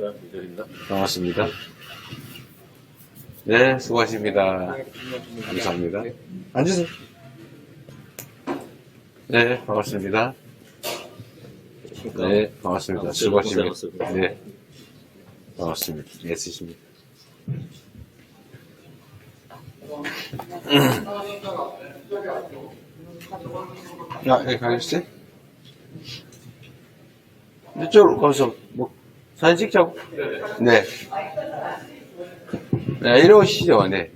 안녕하십니까. 반갑습니다. 네, 수고하십니다. 감사합니다. 앉으세요. 네, 반갑습니다. 네, 반갑습니다. 수고하십니다. 네, 반갑습니다. 애쓰십니다. 야, 여기 가겠어요? 이쪽으로 가서 뭐 사진 찍자고? 네. 네, 이리 오시죠, 네.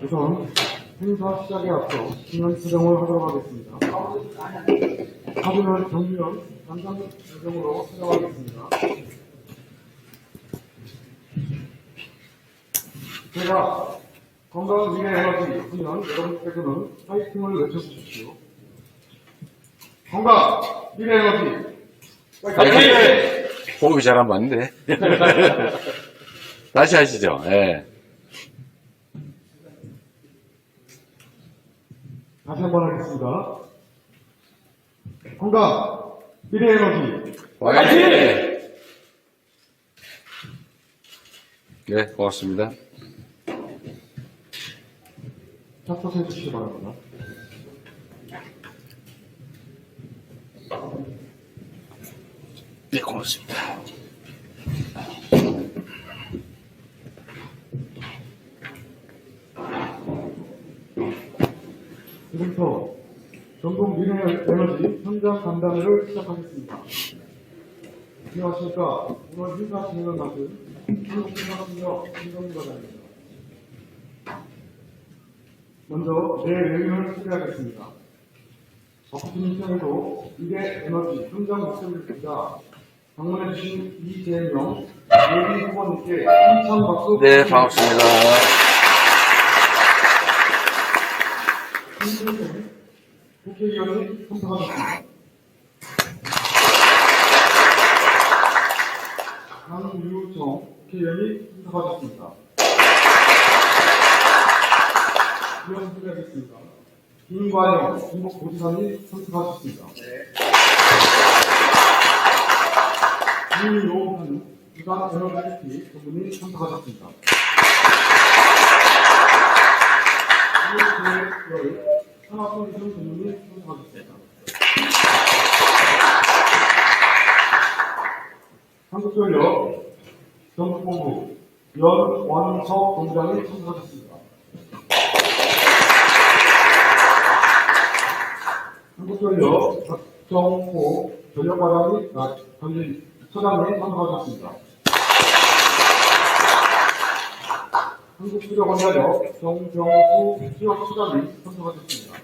우선 행사 시작에 앞서 신년 수정을 하도록 하겠습니다. 사진을 정면 단상 수정으로 수정하겠습니다. 제가 건강 미래 에너지 훈련 여러분께서는 파이팅을 외쳐주십시오. 건강 미래 에너지 파이팅! 호흡이 잘 안 맞는데. 다시 하시죠, 예. 다시 한 번 하겠습니다. 건강 미래 에너지 화이팅! 네, 고맙습니다. 착석해 주시기 바랍니다. 네, 고맙습니다. 지금부터 전국 미래 에너지 현장 간담회를 시작하겠습니다. 안녕하십니까. 오늘 행사 진행을 맡은 한국생활협력 김정과장입니다. 먼저 내 의견을 소개하겠습니다. 버프팀 입장에도 미래 에너지 현장 목소리를 듣자 방문해 주신 이재명 예비 후보님께 힘찬 박수 네, 반갑습니다. 김준생 국회의원이 선택하셨습니다. 강유정 국회의원이 선택하셨습니다. 위원 소개하겠습니다. 김과영 중국도지사님 선택하셨습니다. 전문의 선택하셨습니다. 이해를 산업성 이전 전문의 선택하셨습니다. 한국전력 전국본부 연원석 본장이 참석하셨습니다. 한국전력 박정호 전력과장이 아, 전진 처장이 참석하셨습니다. 한국수력원자력 정병수 수력 처장이 참석하셨습니다.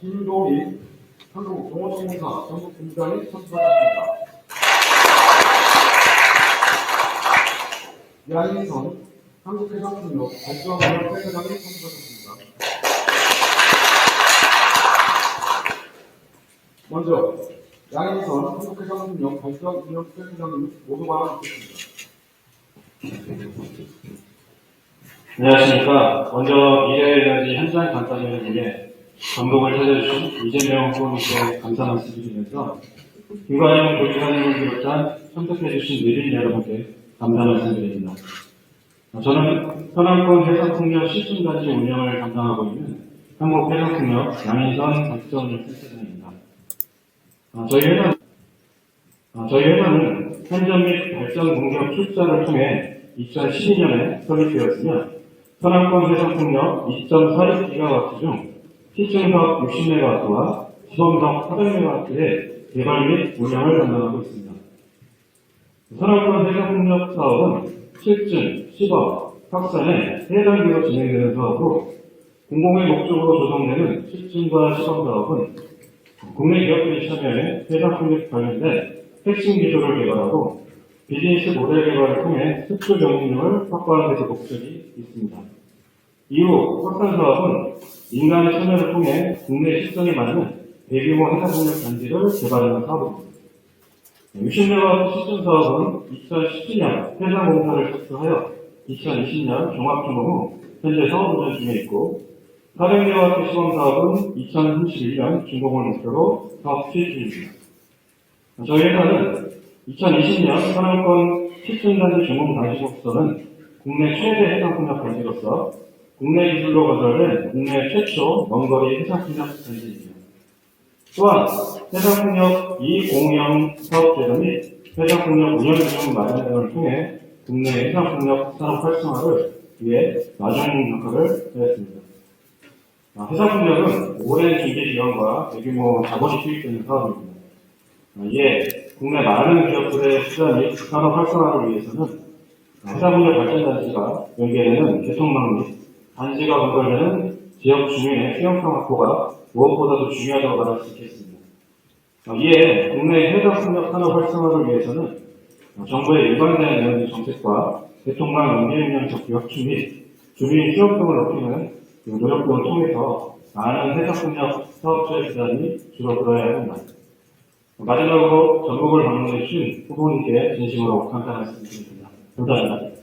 김동희 한국 동원공사 전국본부장이 참석하셨습니다. 양희선 한국해상통역 발전원협회 회장이 참석하셨습니다. 먼저 양희선 한국해상통역 발전원협회 회장님 모두 발언하겠습니다. 안녕하십니까. 먼저 미래에너지 현장 간담회를 위해 감독을 찾아주신 이재명 후보님께 감사 말씀드리면서 김관영 도지사님을 비롯한 선택해주신 내린 여러분께 감사 말씀드립니다. 어, 저는 현안권 해상통역 시스템단지 운영을 담당하고 있는 한국해상통역 양인선 발전운영센터장입니다. 어, 저희 어, 회사는 선전 및 발전 공격 출자를 통해 2012년에 설립되었으며 선암권 해상 풍력 2.46GW 중 시중석 60MW와 지범석 400MW의 개발 및 운영을 담당하고 있습니다. 선암권 해상 풍력 사업은 실증, 시범, 확산에 세 단계로 진행되는 사업으로 공공의 목적으로 조성되는 실증과 시범 사업은 국내 기업들이 참여해 해상 풍력 관련된 핵심 기술을 개발하고 비즈니스 모델 개발을 통해 수출 경쟁력을 확보하는 데서 목적이 있습니다. 이후 확산 사업은 민간의 참여를 통해 국내 실정에 맞는 대규모 해상풍력 단지를 개발하는 사업입니다. 60메가와트 시즌 사업은 2017년 해상공사를 착수하여 2020년 종합준공 후 현재 사업 운영 중에 있고 사백리와트 시범 사업은 2031년 준공을 목표로 사업 추진 중입니다. 저희 회사는 2020년 산업권 시춘단지 준공 단시국서는 국내 최대 해상풍력 단지로서 국내 기술로 건설된 국내 최초 먼거리 해상풍력 단지입니다. 또한 해상풍력 2공영 사업제도 및 해상풍력 운영기금 마련 등을 통해 국내 해상풍력 산업 활성화를 위해 마중 역할을 하였습니다. 아, 해상풍력은 오랜 준비 기간과 대규모 자본이 투입되는 사업입니다. 아, 이에 국내 많은 기업들의 투자 및 산업 활성화를 위해서는 해상풍력 발전단지가 연계되는 개통망 및 단지가 건설되는 지역 주민의 수용성 확보가 무엇보다도 중요하다고 말할 수 있겠습니다. 아, 이에 국내 해상풍력 산업 활성화를 위해서는 아, 정부의 일관된 에너지 정책과 대통령 연계능력적 기업추 및 주민 수용성을 높이는 그 노력 등을 통해서 많은 해상풍력 사업체의 기반이 줄어들어야 합니다. 마지막으로 전국을 방문해 주신 후보님께 진심으로 감사 말씀드립니다. 감사합니다.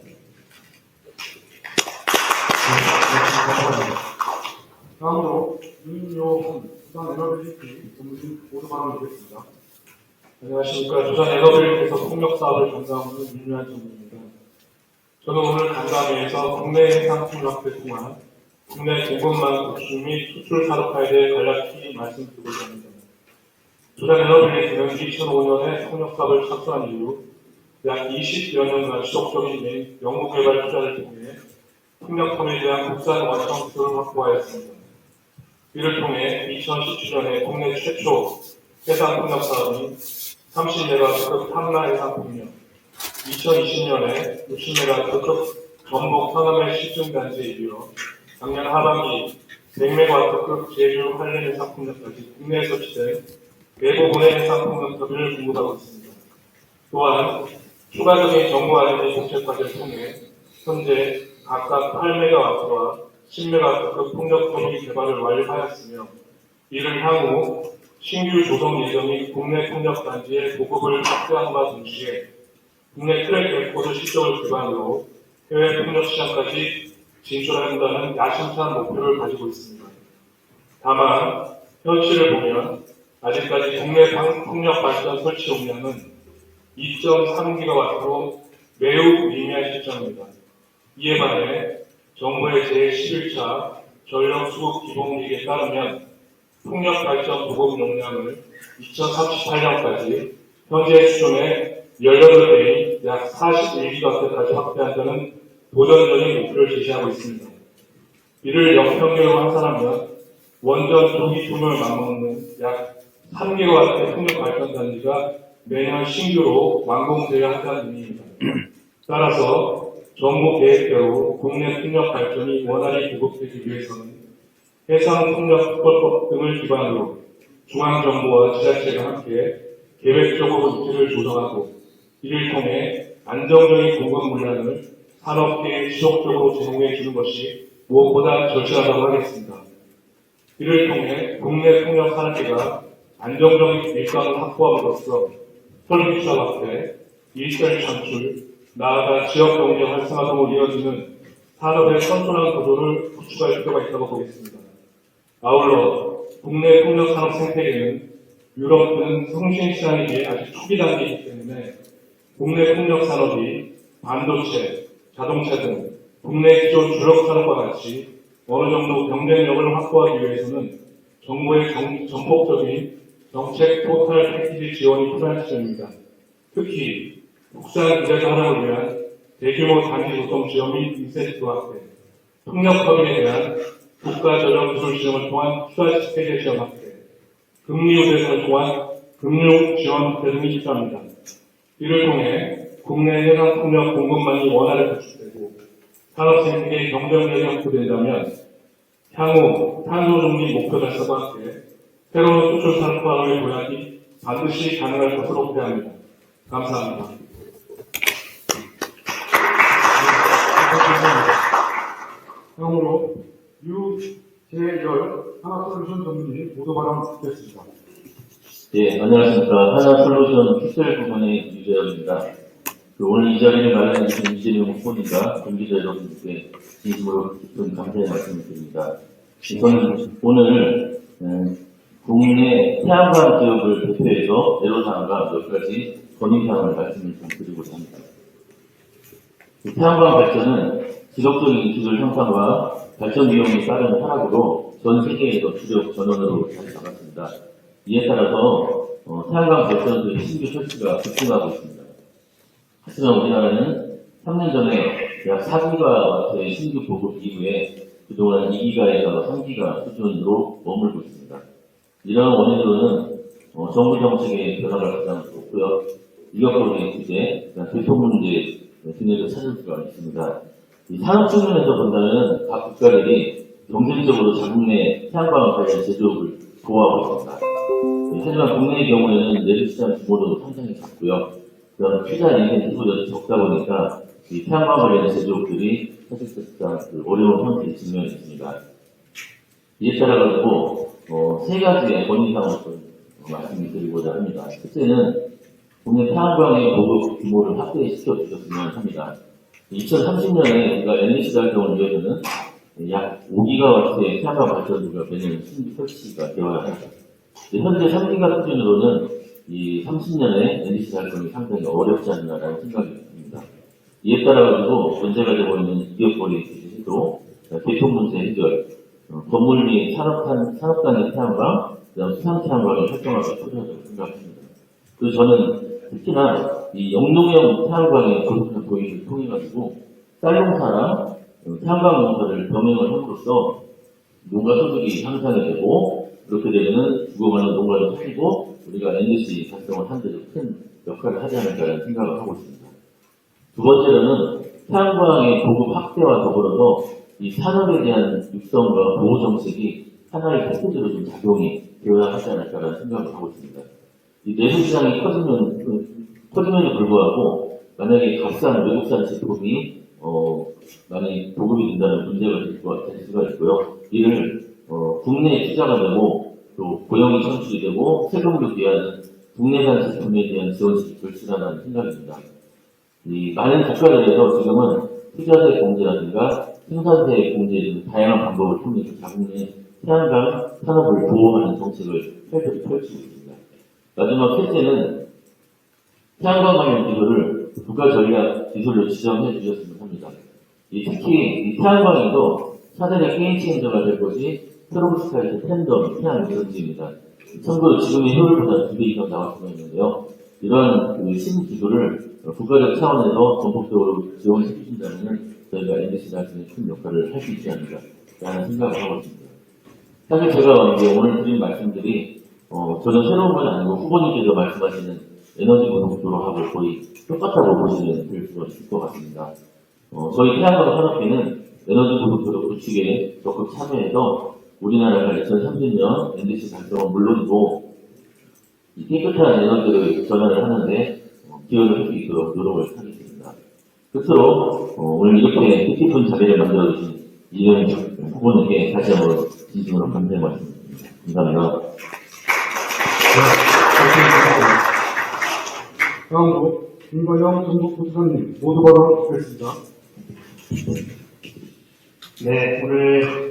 다음으로 윤용훈 부산 에너빌리티 전문진 모두 발언드리겠습니다. 안녕하십니까. 두산 에너빌에서 폭력 사업을 담당하는 윤유한 전문입니다. 저는 오늘 간담회에서 국내 해상 폭력에 통한 국내 공급망 구축 및 수출 산업화에 대해 간략히 말씀드리고자 합니다. 두산 에너빌리티는 2005년에 폭력 사업을 착수한 이후 약 20여 년간 지속적인 연구개발 투자를 통해 폭력범에 대한 국산 완성 기술을 확보하였습니다. 이를 통해 2017년에 국내 최초 해상 폭력 사업인 30메가급 탐라 해상 폭력, 2020년에 60메가급 전북 서남의 시중 단지에 이르러 작년 하반기 100메가급 제주 한림 해상 폭력까지 국내에서 시된 대부분의 해상 폭력들을 공급하고 있습니다. 또한 추가적인 정부 알림의 정책까지를 통해 현재 각각 8메가와트와 10메가급 폭력 범위 개발을 완료하였으며 이를 향후 신규 조성 예정인 국내 폭력 단지의 보급을 확대함과 동시에 국내 트랙 레코드 실적을 기반으로 해외 폭력 시장까지 진출한다는 야심찬 목표를 가지고 있습니다. 다만 현실을 보면 아직까지 국내 방- 폭력 발전 설치 용량은 2.3기가와트로 매우 미미한 실정입니다. 이에 반해 정부의 제11차 전력 수급 기본계획에 따르면 풍력 발전 보급 용량을 2038년까지 현재 수준의 18배인 약 41기가와트까지 확대한다는 도전적인 목표를 제시하고 있습니다. 이를 역평균으로 환산하면 원전 조기 품을 맞먹는 약 3기가와트의 풍력 발전 단지가 매년 신규로 완공되어야 한다는 의미입니다. 따라서 정부 계획대로 국내 풍력 발전이 원활히 보급되기 위해서는 해상 풍력 특별법 등을 기반으로 중앙정부와 지자체가 함께 계획적으로 입지를 조정하고 이를 통해 안정적인 공급 물량을 산업계에 지속적으로 제공해 주는 것이 무엇보다 절실하다고 하겠습니다. 이를 통해 국내 풍력 산업계가 안정적인 일감을 확보함으로써 설비 투자 확대, 일자리 창출, 나아가 지역 경제 활성화 등으로 이어지는 산업의 선순환 구조를 구축할 필요가 있다고 보겠습니다. 아울러 국내 폭력 산업 생태계는 유럽 등 성신 비해 아직 초기 단계이기 때문에 국내 폭력 산업이 반도체, 자동차 등 국내 기존 주력 산업과 같이 어느 정도 경쟁력을 확보하기 위해서는 정부의 정- 전폭적인 정책 포탈 패키지 지원이 필요한 시점입니다. 특히 국산 기자재 활용을 위한 대규모 단기 조성 지원 및 인센티브 확대, 폭력 법인에 대한 국가 전력 기술 시험을 통한 투자 스테이지 시험 확대, 금리 우대를 통한 금융 지원 확대 등이 필요합니다. 이를 통해 국내 해상 폭력 공급망이 원활히 구축되고 산업 생태계 경쟁력이 확보된다면 향후 탄소 중립 목표 달성과 함께 새로운 수출 산업화의 도약이 반드시 가능할 것으로 기대합니다. 감사합니다. 다음으로 유재열 하나솔루션 전문진 모두 발언드리겠습니다. 예, 안녕하십니까. 하나솔루션 피셀 부문의 유재열입니다. 그 오늘 이 자리를 마련해 주신 이재명 후보님과 동기자 여러분께 진심으로 깊은 감사의 말씀을 드립니다. 저는 오늘 음, 국내 태양광 기업을 대표해서 애로사항과 몇 가지 건의사항을 말씀을 좀 드리고자 합니다. 이 태양광 발전은 지속적인 기술 향상과 발전 비용이 따르는 하락으로 전 세계에서 주력 전원으로 자리 잡았습니다. 이에 따라서 어, 태양광 발전소의 신규 설치가 급증하고 있습니다. 하지만 우리나라는 3년 전에 약 4기가 와트의 신규 보급 이후에 그동안 2기가에서 3기가 수준으로 머물고 있습니다. 이러한 원인으로는 어, 정부 정책의 변화가 가장 없고요. 이격적인 규제, 대표 문제 등에서 찾을 수가 있습니다. 이 산업 측면에서 본다면 각 국가들이 경쟁적으로 자국 내 태양광 관련 제조업을 보호하고 있습니다. 예, 하지만 국내의 경우에는 내수시장 규모도 상당히 작고요. 그다음 투자 인센티브도 적다 보니까 이 태양광 관련 제조업들이 사실상 그 어려운 현실에 직면해 있습니다. 이에 따라 가지고 어, 세 가지의 좀 말씀을 드리고자 합니다. 첫째는 국내 태양광의 보급 규모를 확대시켜 주셨으면 합니다. 2030년에 우리가 에너지 발전을 위해서는 약 5기가와트의 태양광 발전소가 매년 신규 설치가 되어야 합니다. 현재 3기가 수준으로는 이 30년에 에너지 발전이 상당히 어렵지 않나라는 생각이 듭니다. 이에 따라 가지고 문제가 되고 있는 기업거리 해도 대표 문제 해결, 어, 건물 및 산업단, 산업단의 그다음 수상 태양광의 활성화가 필요하다고 생각합니다. 그래서 저는 특히나 이 영농형 태양광의 고속화 도입을 통해 가지고 쌀농사랑 어, 태양광 농사를 병행을 함으로써 농가 소득이 향상이 되고 그렇게 되면 죽어가는 농가를 살리고 우리가 에너지 달성을 하는 데도 큰 역할을 하지 않을까라는 생각을 하고 있습니다. 두 번째로는 태양광의 보급 확대와 더불어서 이 산업에 대한 육성과 보호 정책이 하나의 패키지로 좀 작용이 되어야 하지 않을까라는 생각을 하고 있습니다. 이 내수 시장이 커지면 그, 커짐에도 불구하고 만약에 값싼 외국산 제품이 어, 많이 보급이 된다는 문제가 될것 같을 수가 있고요. 이를 어, 국내에 투자가 되고 또 고용이 창출이 되고 세금도 귀한 국내산 제품에 대한 지원책이 절실하다는 생각입니다. 이 많은 국가들에서 지금은 투자세 공제라든가 생산세 공제 등 다양한 방법을 통해서 자국 내 태양광 산업을 보호하는 정책을 펼쳐- 펼치고 있습니다. 마지막 셋째는 태양광 관련 기술을 국가 전략 기술로 지정해 주셨으면 합니다. 이 특히 이 태양광에도 차세대 게임 체인저가 될 것이 페로브스카이트 팬덤 태양 에너지입니다. 참고로 지금의 효율보다 두 배 이상 나올 수가 있는데요. 이러한 그 신기술을 국가적 차원에서 전폭적으로 지원해 주신다면 저희가 NBC 나중에 큰 역할을 할 수 있지 않을까 라는 생각을 하고 있습니다. 사실 제가 이제 오늘 드린 말씀들이 어, 저는 새로운 건 아니고 후보님께서 말씀하시는 에너지 고속도로하고 거의 똑같다고 보시면 될 수가 있을 것 같습니다. 어, 저희 태양광 산업회는 에너지 고속도로 구축에 적극 참여해서 우리나라가 2030년 NDC 달성은 물론이고 이 깨끗한 에너지를 전환을 하는데 어, 기여를 할 수 있도록 노력을 하겠습니다. 끝으로 어, 오늘 이렇게 뜻깊은 자리를 만들어주신 이영희 후보님께 다시 한번 진심으로 감사의 말씀드립니다. 감사합니다. 다음으로 김과영 전북부지사님 모두 발언 하겠습니다. 네, 오늘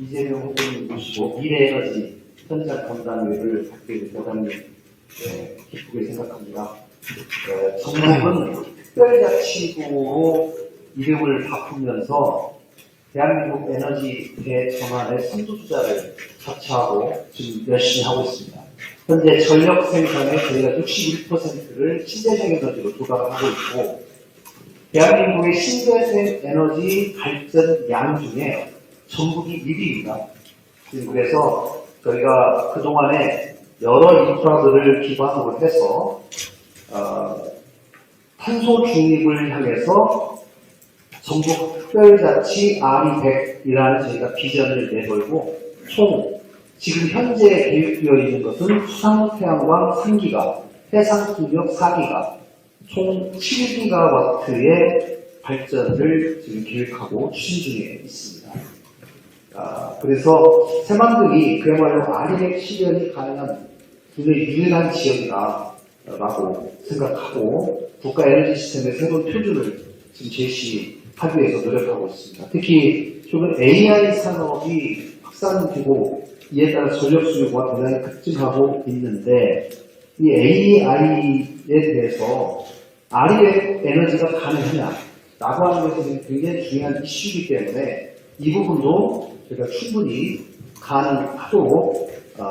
이재명 후보님 모시고 미래에너지 담당을 받게 된 대단히 네, 기쁘게 생각합니다. 네, 전북은 특별자치구로 이름을 바꾸면서 대한민국 에너지 대전환의 선두주자를 자처하고 지금 열심히 하고 있습니다. 현재 전력 생산의 저희가 61%를 신재생 에너지로 조달하고 있고 대한민국의 신재생 에너지 발전 양 중에 전북이 1위입니다. 그래서 저희가 그동안에 여러 인프라들을 기반으로 해서 어, 탄소 중립을 향해서 전북 특별자치 RE100이라는 저희가 비전을 내걸고 총 지금 현재 계획되어 있는 것은 수상태양광 3기가, 해상풍력 4기가, 총 7기가와트의 발전을 지금 계획하고 추진 중에 있습니다. 아, 그래서 새만금이 그야말로 아리백 실현이 가능한 국내 유일한 지역이다라고 생각하고 국가 에너지 시스템의 새로운 표준을 지금 제시하기 위해서 노력하고 있습니다. 특히 최근 AI 산업이 확산되고 이에 따라 전력 수요가 대단히 급증하고 있는데 이 AI에 대해서 RE 에너지가 가능하냐 라고 하는 것이 굉장히 중요한 이슈이기 때문에 이 부분도 저희가 충분히 가능하도록 어,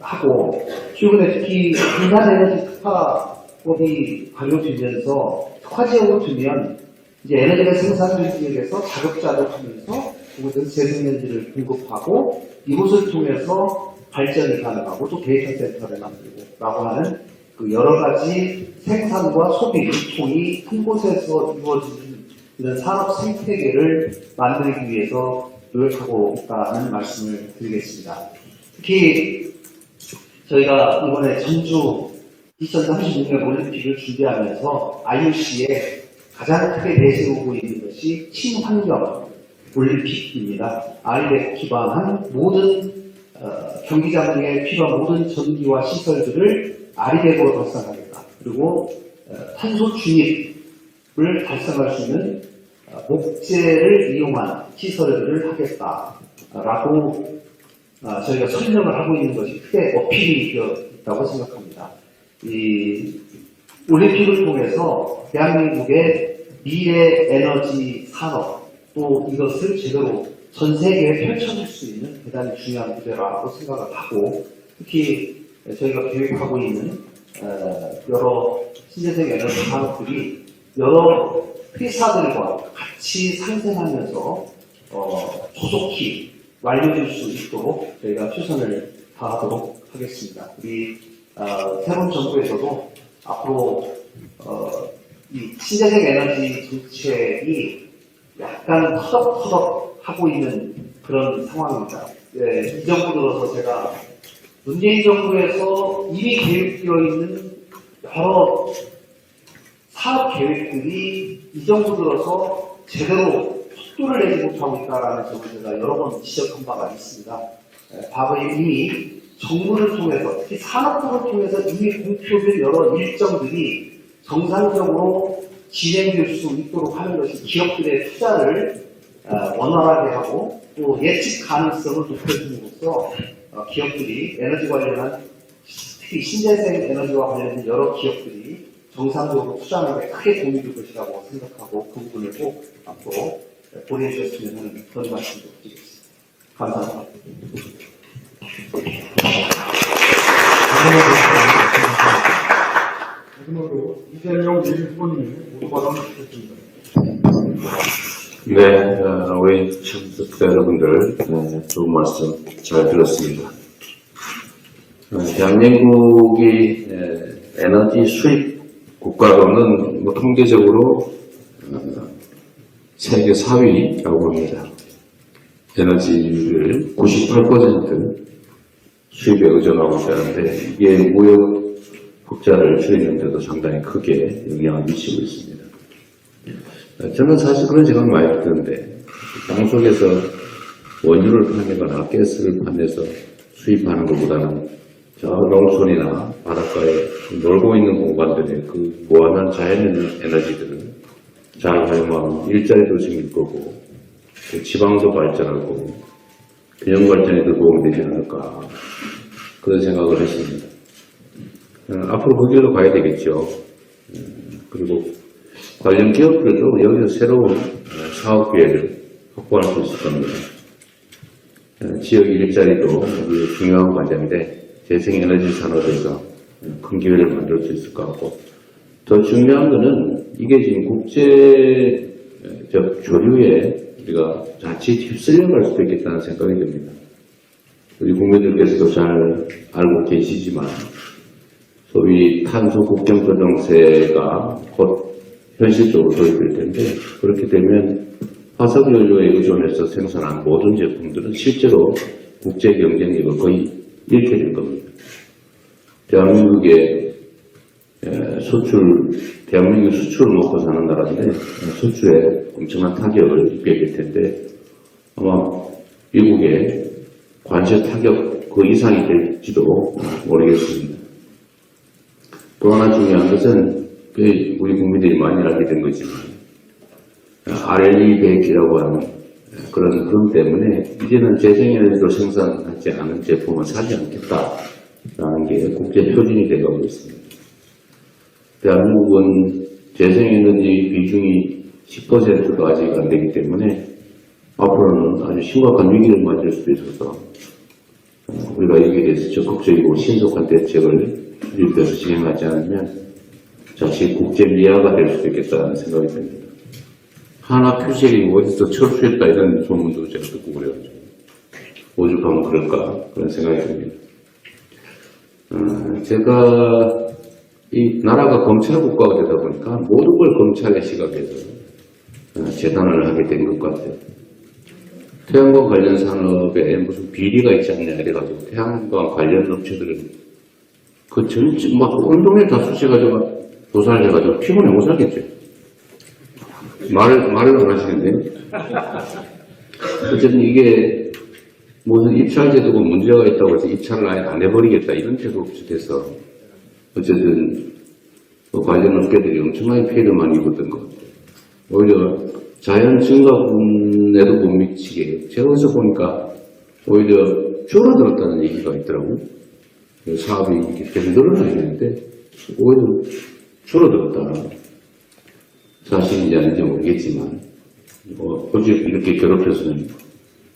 하고 최근에 특히 분산에너지 특화법이 발효되면서 특화 지역으로 두면 이제 에너지가 생산된 지역에서 자급자족 하면서 그곳에서 재생에너지를 공급하고 이곳을 통해서 발전이 가능하고 또 데이터 센터를 만들고 라고 하는 그 여러 가지 생산과 소비, 유통이 한 곳에서 이루어지는 산업 생태계를 만들기 위해서 노력하고 있다는 말씀을 드리겠습니다. 특히 저희가 이번에 전주 2036년 올림픽을 준비하면서 IOC에 가장 크게 내세우고 있는 것이 친환경 올림픽입니다. 아이에 기반한 모든 어, 경기장에 필요한 모든 전기와 시설들을 아리백으로 달성하겠다. 그리고 어, 탄소 중립을 달성할 수 있는 어, 목재를 이용한 시설들을 하겠다라고 아, 저희가 설명을 하고 있는 것이 크게 어필이 되어 있다고 생각합니다. 이 올림픽을 통해서 대한민국의 미래 에너지 산업 또 이것을 제대로 전 세계에 펼쳐질 수 있는 대단히 중요한 무대라고 생각을 하고 특히 저희가 계획하고 있는 어, 여러 신재생 에너지 산업들이 여러 회사들과 같이 상생하면서 어, 조속히 완료될 수 있도록 저희가 최선을 다하도록 하겠습니다. 우리 어, 새로운 정부에서도 앞으로 어, 이 신재생 에너지 정책이 약간 터덕터덕 하고 있는 그런 상황입니다. 예, 이 정부 들어서 제가 문재인 정부에서 이미 계획되어 있는 여러 사업 계획들이 이 정부 들어서 제대로 속도를 내지 못하고 있다라는 점을 제가 여러 번 지적한 바가 있습니다. 에, 과거에 이미 정부를 통해서 특히 산업부를 통해서 이미 공표된 여러 일정들이 정상적으로 진행될 수 있도록 하는 것이 기업들의 투자를 어, 원활하게 하고 또 예측 가능성을 높여줌으로써 어, 기업들이 에너지 관련한 특히 신재생 에너지와 관련된 여러 기업들이 정상적으로 투자하는 데 크게 도움이 될 것이라고 생각하고 그 부분을 꼭 앞으로 보내주셨으면 하는 그런 말씀도 드리겠습니다. 감사합니다. 마지막으로 이재명 후보님의 모두 부탁드립니다. 네, 어, 우리 청취자 여러분들, 네, 좋은 말씀 잘 들었습니다. 어, 대한민국이 에, 에너지 수입 국가로는 뭐 통계적으로 어, 세계 4위라고 합니다. 에너지를 98% 수입에 의존하고 있다는데 이게 무역 흑자를 줄이는 데도 상당히 크게 영향을 미치고 있습니다. 저는 사실 그런 생각 많이 드는데 땅 속에서 원유를 파내거나 가스를 파내서 수입하는 것보다는 저 농촌이나 바닷가에 놀고 있는 공간들의 그 무한한 자연 에너지들을 잘 활용하면 일자리도 생길 거고 또 지방도 발전하고 균형 발전에도 도움이 되지 않을까 그런 생각을 했습니다. 어, 앞으로 그 길로 가야 되겠죠. 음, 그리고 관련 기업들도 여기서 새로운 어, 사업 기회를 확보할 수 있을 겁니다. 어, 지역 일자리도 중요한 과제인데 재생에너지 산업에서 큰 기회를 만들 수 있을 것 같고 더 중요한 거는 이게 지금 국제적 조류에 우리가 자칫 휩쓸려 갈 수도 있겠다는 생각이 듭니다. 우리 국민들께서도 잘 알고 계시지만 소위 탄소 국경조 정세가 곧 현실적으로 도입될 텐데 그렇게 되면 화석연료에 의존해서 생산한 모든 제품들은 실제로 국제 경쟁력을 거의 잃게 될 겁니다. 대한민국의 에, 수출, 대한민국 수출을 먹고 사는 나라인데 수출에 엄청난 타격을 입게 될 텐데 아마 미국의 관세 타격 그 이상이 될지도 모르겠습니다. 또 하나 중요한 것은 그 우리 국민들이 많이 알게 된 거지만 RLE 백이라고 하는 그런 그런 때문에 이제는 재생에너지로 생산하지 않은 제품을 사지 않겠다라는 게 국제 표준이 되어가고 있습니다. 대한민국은 재생에너지 비중이 10%도 아직 안 되기 때문에 앞으로는 아주 심각한 위기를 맞을 수도 있어서 어, 우리가 여기에 대해서 적극적이고 신속한 대책을 수립해서 진행하지 않으면 자칫 국제 미아가 될 수도 있겠다는 생각이 듭니다. 하나 표식이 어디서 철수했다 이런 소문도 제가 듣고 그래요. 오죽하면 그럴까 그런 생각이 듭니다. 어, 제가 이 나라가 검찰 국가가 되다 보니까 모든 걸 검찰의 시각에서 어, 재단을 하게 된 것 같아요. 태양광 관련 산업에 무슨 비리가 있지 않냐 이래가지고 태양광 관련 업체들은 그 전체 막 온동네 다 수시가지고 조사를 해가지고 피곤해 못 살겠죠. 말을 말을 안 하시는데 어쨌든 이게 무슨 입찰 제도가 문제가 있다고 해서 입찰을 아예 안 해버리겠다 이런 태도 없이 돼서 어쨌든 그 관련 업계들이 엄청나게 피해를 많이 입었던 것 같아요. 오히려 자연 증가분에도 못 미치게 제가 어디서 보니까 오히려 줄어들었다는 얘기가 있더라고요. 그 사업이 이렇게 계속 늘어나야 되는데 오히려 줄어들었다. 사실인지 아닌지 모르겠지만 어, 어제 이렇게 괴롭혀서는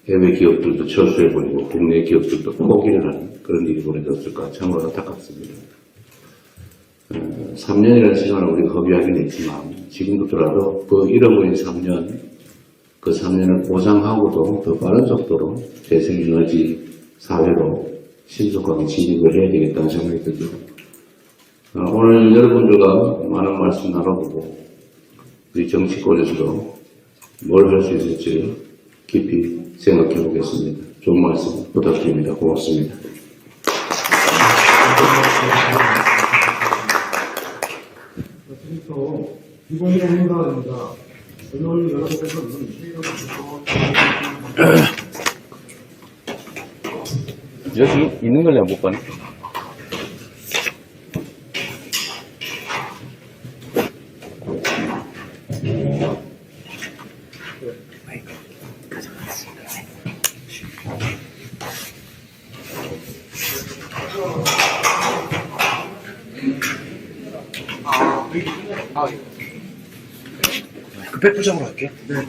해외 기업들도 철수해버리고 국내 기업들도 포기를 하는 그런 일이 벌어졌을까 참으로 안타깝습니다. 어, 3년이라는 시간을 우리가 허비하긴 했지만 지금부터라도 그 잃어버린 3년 그 3년을 보상하고도 더 빠른 속도로 재생에너지 사회로 신속하게 진입을 해야 되겠다는 생각이 들죠. 어, 오늘 여러분들과 많은 말씀 나눠보고 우리 정치권에서도 뭘 할 수 있을지 깊이 생각해 보겠습니다. 좋은 말씀 부탁드립니다. 고맙습니다. 여기 있는 걸 내가 못 봤네. 그 백부장으로 할게. 네.